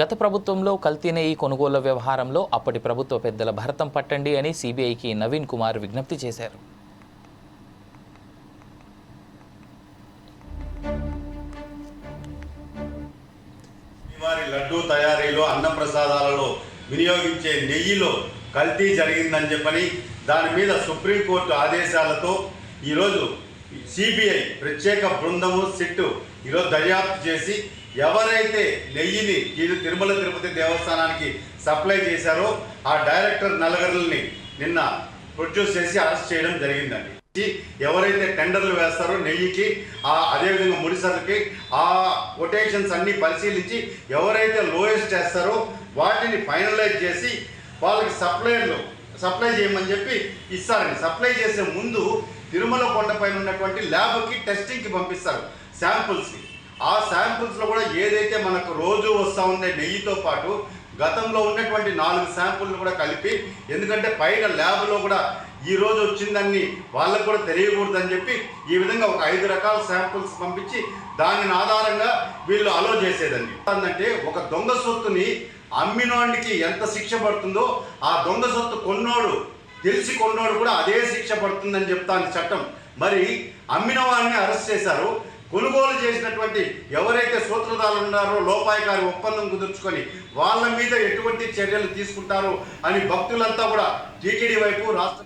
గత ప్రభుత్వంలో కల్తీ నెయ్యి కొనుగోలు వ్యవహారంలో అప్పటి ప్రభుత్వ పెద్దల భరతం పట్టండి అని సిబిఐకి నవీన్ కుమార్ విజ్ఞప్తి చేశారు. వారి లడ్డూ తయారీలో అన్నప్రసాదాలలో వినియోగించే నెయ్యిలో కల్తీ జరిగిందని చెప్పని దాని మీద సుప్రీంకోర్టు ఆదేశాలతో ఈరోజు సిబిఐ ప్రత్యేక బృందము సిట్టు ఈరోజు దర్యాప్తు చేసి ఎవరైతే నెయ్యిని ఈ తిరుమల తిరుపతి దేవస్థానానికి సప్లై చేశారో ఆ డైరెక్టర్ నలుగురిని నిన్న ప్రొడ్యూస్ చేసి అరెస్ట్ చేయడం జరిగిందండి. ఎవరైతే టెండర్లు వేస్తారో నెయ్యికి ఆ అదేవిధంగా ముడిసరుకి ఆ కొటేషన్స్ అన్ని పరిశీలించి ఎవరైతే లోయెస్ట్ చేస్తారో వాటిని ఫైనలైజ్ చేసి వాళ్ళకి సప్లైర్లు సప్లై చేయమని చెప్పి ఇస్తారండి. సప్లై చేసే ముందు తిరుమల కొండపైన ఉన్నటువంటి ల్యాబ్కి టెస్టింగ్కి పంపిస్తారు శాంపుల్స్కి. ఆ శాంపుల్స్లో కూడా ఏదైతే మనకు రోజు వస్తూ ఉండే నెయ్యితో పాటు గతంలో ఉన్నటువంటి నాలుగు శాంపుల్ని కూడా కలిపి ఎందుకంటే పైన ల్యాబ్లో కూడా ఈ రోజు వచ్చిందని వాళ్ళకు కూడా తెలియకూడదని చెప్పి ఈ విధంగా ఒక ఐదు రకాల శాంపుల్స్ పంపించి దానిని ఆధారంగా వీళ్ళు అలో చేసేదండి. అంటే ఒక దొంగ సొత్తుని అమ్మినోడికి ఎంత శిక్ష పడుతుందో ఆ దొంగ సొత్తు కొన్నోడు తెలిసి కొన్నోడు కూడా అదే శిక్ష పడుతుందని చెప్తాను చట్టం. మరి అమ్మిన వారిని అరెస్ట్ చేశారు కొనుగోలు చేసినటువంటి ఎవరైతే సూత్రధారులు ఉన్నారో లోపాయకారి ఒప్పందం కుదుర్చుకొని వాళ్ళ మీద ఎటువంటి చర్యలు తీసుకుంటారో అని భక్తులంతా కూడా టీటీడీ వైపు రాష్ట్ర